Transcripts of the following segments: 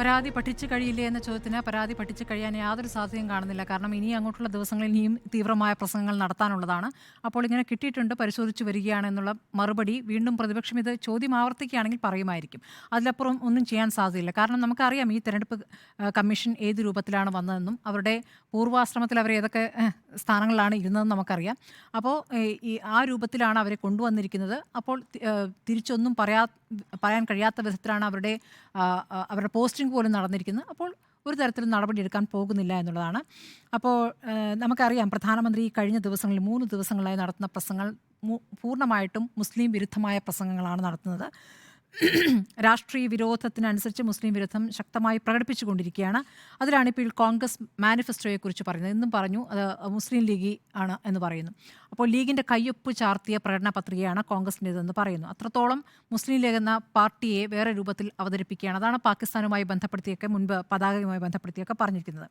പരാതി പഠിച്ചു കഴിയില്ലേ എന്ന ചോദ്യത്തിന് പരാതി പഠിച്ചു കഴിയാൻ യാതൊരു സാധ്യതയും കാണുന്നില്ല. കാരണം ഇനി അങ്ങോട്ടുള്ള ദിവസങ്ങളിൽ ഇനിയും തീവ്രമായ പ്രസംഗങ്ങൾ നടത്താനുള്ളതാണ്. അപ്പോൾ ഇങ്ങനെ കിട്ടിയിട്ടുണ്ട് പരിശോധിച്ചു വരികയാണെന്നുള്ള മറുപടി വീണ്ടും പ്രതിപക്ഷം ഇത് ചോദ്യം ആവർത്തിക്കുകയാണെങ്കിൽ പറയുമായിരിക്കും. അതിലപ്പുറം ഒന്നും ചെയ്യാൻ സാധ്യതയില്ല. കാരണം നമുക്കറിയാം ഈ തെരഞ്ഞെടുപ്പ് കമ്മീഷൻ ഏത് രൂപത്തിലാണ് വന്നതെന്നും അവരുടെ പൂർവാശ്രമത്തിൽ അവർ ഏതൊക്കെ സ്ഥാനങ്ങളിലാണ് ഇരുന്നതെന്ന് നമുക്കറിയാം. അപ്പോൾ ഈ ആ രൂപത്തിലാണ് അവരെ കൊണ്ടുവന്നിരിക്കുന്നത്. അപ്പോൾ തിരിച്ചൊന്നും പറയാ പറയാൻ കഴിയാത്ത വിധത്തിലാണ് അവരുടെ അവരുടെ പോസ്റ്റിംഗ് പോലും നടന്നിരിക്കുന്നത് അപ്പോൾ ഒരു തരത്തിലും നടപടിയെടുക്കാൻ പോകുന്നില്ല എന്നുള്ളതാണ്. അപ്പോൾ നമുക്കറിയാം പ്രധാനമന്ത്രി കഴിഞ്ഞ ദിവസങ്ങളിൽ മൂന്ന് ദിവസങ്ങളായി നടത്തുന്ന പ്രസംഗങ്ങൾ പൂർണമായിട്ടും മുസ്ലിം വിരുദ്ധമായ പ്രസംഗങ്ങളാണ് നടത്തുന്നത്. രാഷ്ട്രീയ വിരോധത്തിനനുസരിച്ച് മുസ്ലിം വിരുദ്ധം ശക്തമായി പ്രകടിപ്പിച്ചുകൊണ്ടിരിക്കുകയാണ്. അതിലാണ് ഇപ്പോൾ കോൺഗ്രസ് മാനിഫെസ്റ്റോയെക്കുറിച്ച് പറയുന്നത്. എന്നും പറഞ്ഞു അത് മുസ്ലിം ലീഗ് ആണ് എന്ന് പറയുന്നു. അപ്പോൾ ലീഗിന്റെ കയ്യൊപ്പ് ചാർത്തിയ പ്രകടന പത്രികയാണ് കോൺഗ്രസിന്റെതെന്ന് പറയുന്നു. അത്രത്തോളം മുസ്ലിം ലീഗ് എന്ന പാർട്ടിയെ വേറെ രൂപത്തിൽ അവതരിപ്പിക്കുകയാണ്. അതാണ് പാകിസ്ഥാനുമായി ബന്ധപ്പെടുത്തിയൊക്കെ മുൻപ് പതാകയുമായി ബന്ധപ്പെടുത്തിയൊക്കെ പറഞ്ഞിരിക്കുന്നത്.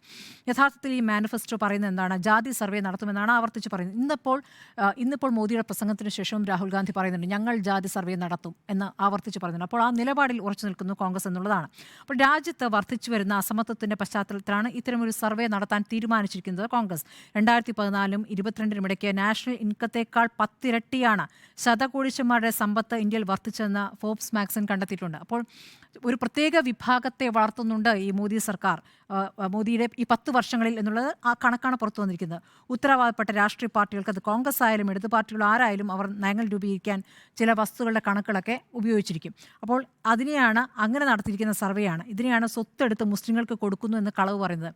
യഥാർത്ഥത്തിൽ ഈ മാനിഫെസ്റ്റോ പറയുന്നത് എന്താണ്? ജാതി സർവേ നടത്തുമെന്നാണ് ആവർത്തിച്ച് പറയുന്നത്. ഇന്നിപ്പോൾ ഇന്നിപ്പോൾ മോദിയുടെ പ്രസംഗത്തിന് ശേഷവും രാഹുൽ ഗാന്ധി പറയുന്നുണ്ട് ഞങ്ങൾ ജാതി സർവേ നടത്തും എന്ന് ആവർത്തിച്ച് പറയുന്നുണ്ട് അപ്പോൾ ആ നിലപാടിൽ ഉറച്ചു നിൽക്കുന്നു കോൺഗ്രസ് എന്നുള്ളതാണ്. അപ്പോൾ രാജ്യത്ത് വർദ്ധിച്ചു വരുന്ന അസമത്വത്തിന്റെ പശ്ചാത്തലത്തിലാണ് ഇത്തരമൊരു സർവേ നടത്താൻ തീരുമാനിച്ചിരിക്കുന്നത് കോൺഗ്രസ്. രണ്ടായിരത്തി പതിനാലും ഇരുപത്തിരണ്ടിനും ഇടയ്ക്ക് നാഷണൽ ഇൻകത്തേക്കാൾ പത്തിരട്ടിയാണ് ശതകോടിശന്മാരുടെ സമ്പത്ത് ഇന്ത്യയിൽ വർദ്ധിച്ചെന്ന് ഫോബ്സ് മാക്സിൻ കണ്ടെത്തിയിട്ടുണ്ട്. അപ്പോൾ ഒരു പ്രത്യേക വിഭാഗത്തെ വളർത്തുന്നുണ്ട് ഈ മോദി സർക്കാർ. മോദിയുടെ ഈ പത്ത് വർഷങ്ങളിൽ എന്നുള്ളത് ആ കണക്കാണ് പുറത്തു വന്നിരിക്കുന്നത്. ഉത്തരവാദപ്പെട്ട രാഷ്ട്രീയ പാർട്ടികൾക്ക് അത് കോൺഗ്രസ് ആയാലും ഇടത് പാർട്ടികൾ ആരായാലും അവർ നയങ്ങൾ രൂപീകരിക്കാൻ ചില വസ്തുക്കളുടെ കണക്കുകളൊക്കെ ഉപയോഗിച്ചിരിക്കും. അപ്പോൾ അതിനെയാണ് അങ്ങനെ നടത്തിയിരിക്കുന്ന സർവേയാണ്. ഇതിനെയാണ് സ്വത്തെടുത്ത് മുസ്ലിങ്ങൾക്ക് കൊടുക്കുന്നു എന്ന് കളവ് പറയുന്നത്.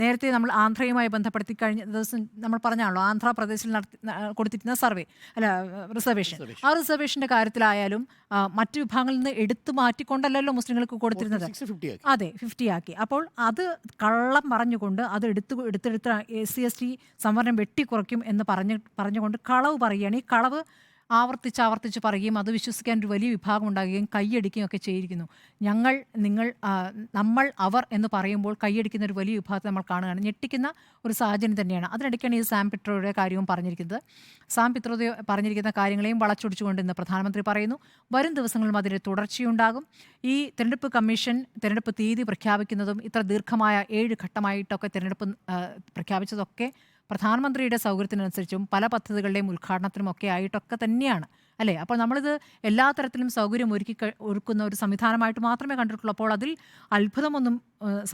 നേരത്തെ നമ്മൾ ആന്ധ്രയുമായി ബന്ധപ്പെടുത്തി കഴിഞ്ഞ ദിവസം നമ്മൾ പറഞ്ഞാണല്ലോ ആന്ധ്രാപ്രദേശിൽ നടത്തി കൊടുത്തിരിക്കുന്ന സർവേ അല്ല റിസർവേഷൻ. ആ റിസർവേഷന്റെ കാര്യത്തിലായാലും മറ്റു വിഭാഗങ്ങളിൽ നിന്ന് എടുത്തു മാറ്റിക്കൊണ്ടല്ലല്ലോ മുസ്ലിങ്ങൾക്ക് കൊടുത്തിരുന്നത്. അതെ ഫിഫ്റ്റി ആക്കി. അപ്പോൾ അത് കള്ളം പറഞ്ഞുകൊണ്ട് അത് എടുത്തു എടുത്തെടുത്ത് എസ് സി എസ് ടി സംവരണം വെട്ടിക്കുറയ്ക്കും എന്ന് പറഞ്ഞ് പറഞ്ഞുകൊണ്ട് കളവ് പറയുകയാണ്. ഈ കളവ് ആവർത്തിച്ച് ആവർത്തിച്ച് പറയുകയും അത് വിശ്വസിക്കാൻ ഒരു വലിയ വിഭാഗം ഉണ്ടാകുകയും കൈയടിക്കുകയും ഒക്കെ ചെയ്തിരിക്കുന്നു. ഞങ്ങൾ നിങ്ങൾ നമ്മൾ അവർ എന്ന് പറയുമ്പോൾ കൈയടിക്കുന്ന ഒരു വലിയ വിഭാഗത്തെ നമ്മൾ കാണുകയാണ്. ഞെട്ടിക്കുന്ന ഒരു സാഹചര്യം തന്നെയാണ്. അതിനിടയ്ക്കാണ് ഈ സാം പിട്രോയുടെ കാര്യവും പറഞ്ഞിരിക്കുന്നത്. സാം പിത്രോ പറഞ്ഞിരിക്കുന്ന കാര്യങ്ങളെയും വളച്ചൊടിച്ചുകൊണ്ട് ഇന്ന് പ്രധാനമന്ത്രി പറയുന്നു വരും ദിവസങ്ങളിലും അതിന്റെ തുടർച്ചയുണ്ടാകും. ഈ തെരഞ്ഞെടുപ്പ് കമ്മീഷൻ തെരഞ്ഞെടുപ്പ് തീയതി പ്രഖ്യാപിക്കുന്നതും ഇത്ര ദീർഘമായ ഏഴ് ഘട്ടമായിട്ടൊക്കെ തെരഞ്ഞെടുപ്പ് പ്രഖ്യാപിച്ചതൊക്കെ പ്രധാനമന്ത്രിയുടെ സൗകര്യത്തിനനുസരിച്ചും പല പദ്ധതികളുടെയും ഉദ്ഘാടനത്തിനും ഒക്കെ ആയിട്ടൊക്കെ തന്നെയാണ് അല്ലേ? അപ്പോൾ നമ്മളിത് എല്ലാ തരത്തിലും സൗകര്യം ഒരുക്കി ഒരുക്കുന്ന ഒരു സംവിധാനമായിട്ട് മാത്രമേ കണ്ടിട്ടുള്ളൂ. അപ്പോൾ അതിൽ അത്ഭുതമൊന്നും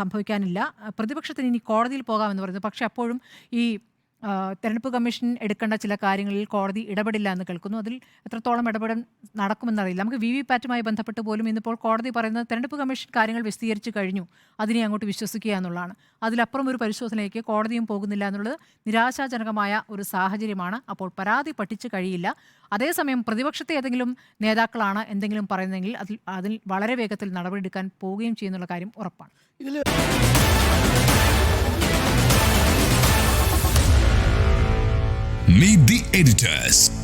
സംഭവിക്കാനില്ല. പ്രതിപക്ഷത്തിന് ഇനി കോടതിയിൽ പോകാമെന്ന് പറയുന്നത് പക്ഷേ അപ്പോഴും ഈ തെരഞ്ഞെടുപ്പ് കമ്മീഷൻ എടുക്കേണ്ട ചില കാര്യങ്ങളിൽ കോടതി ഇടപെടില്ല എന്ന് കേൾക്കുന്നു. അതിൽ എത്രത്തോളം ഇടപെടൽ നടക്കുമെന്നറിയില്ല. നമുക്ക് വി വി പാറ്റുമായി ബന്ധപ്പെട്ട് പോലും ഇന്നിപ്പോൾ കോടതി പറയുന്നത് തെരഞ്ഞെടുപ്പ് കമ്മീഷൻ കാര്യങ്ങൾ വിശദീകരിച്ച് കഴിഞ്ഞു. അതിനെ അങ്ങോട്ട് വിശ്വസിക്കുക എന്നുള്ളതാണ്. അതിലപ്പുറം ഒരു പരിശോധനയ്ക്ക് കോടതിയും പോകുന്നില്ല എന്നുള്ളത് നിരാശാജനകമായ ഒരു സാഹചര്യമാണ്. അപ്പോൾ പരാതി പഠിച്ചു കഴിയില്ല. അതേസമയം പ്രതിപക്ഷത്തെ ഏതെങ്കിലും നേതാക്കളാണ് എന്തെങ്കിലും പറയുന്നതെങ്കിൽ അതിൽ അതിൽ വളരെ വേഗത്തിൽ നടപടിയെടുക്കാൻ പോവുകയും ചെയ്യുന്നുള്ള കാര്യം ഉറപ്പാണ്. ഇതിൽ Meet the editors.